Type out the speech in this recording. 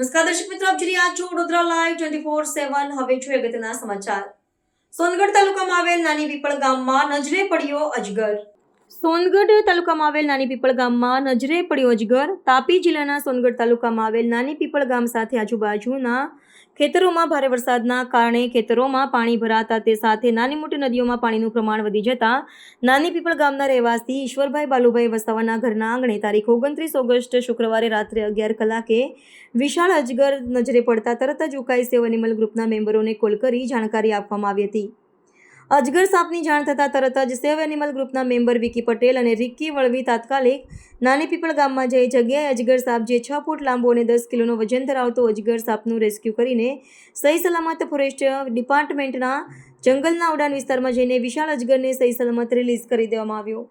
નમસ્કાર દર્શક મિત્રો, આપ જોઈ રહ્યા છો Vadodara live twenty four seven હવે જોઈએ અગત્યના સમાચાર. સોનગઢ તાલુકામાં આવેલ નાની પીપળ ગામમાં નજરે પડ્યો અજગર. સોનગઢ તાલુકામાં આવેલ નાની પીપળ ગામમાં નજરે પડ્યો અજગર તાપી જિલ્લાના સોનગઢ તાલુકામાં આવેલ નાની પીપળ ગામ સાથે આજુબાજુના ખેતરોમાં ભારે વરસાદના કારણે ખેતરોમાં પાણી ભરાતા તે સાથે નાની મોટી નદીઓમાં પાણીનું પ્રમાણ વધી જતા નાની પીપળ ગામના રહેવાસી ઈશ્વરભાઈ બાલુભાઈ વસાવાના ઘરના આંગણે તારીખ ઓગણત્રીસ ઓગસ્ટ શુક્રવારે રાત્રે અગિયાર કલાકે વિશાળ અજગર નજરે પડતા તરત જ ઉકાઈ સેવ એનિમલ ગ્રુપના મેમ્બરોને કોલ કરી જાણકારી આપવામાં આવી હતી. અજગર સાપની જાણ થતાં તરત જ સેવ એનિમલ ગ્રુપના મેમ્બર વિકી પટેલ અને રિક્કી વળવી તાત્કાલિક નાની પીપળ ગામમાં જઈ જગ્યાએ અજગર સાપ જે છ ફૂટ લાંબો અને દસ કિલોનો વજન ધરાવતો અજગર સાપનું રેસ્ક્યુ કરીને સહી સલામત ફોરેસ્ટ ડિપાર્ટમેન્ટના જંગલના ઉડાન વિસ્તારમાં જઈને વિશાળ અજગરને સહી સલામત રિલીઝ કરી દેવામાં આવ્યો.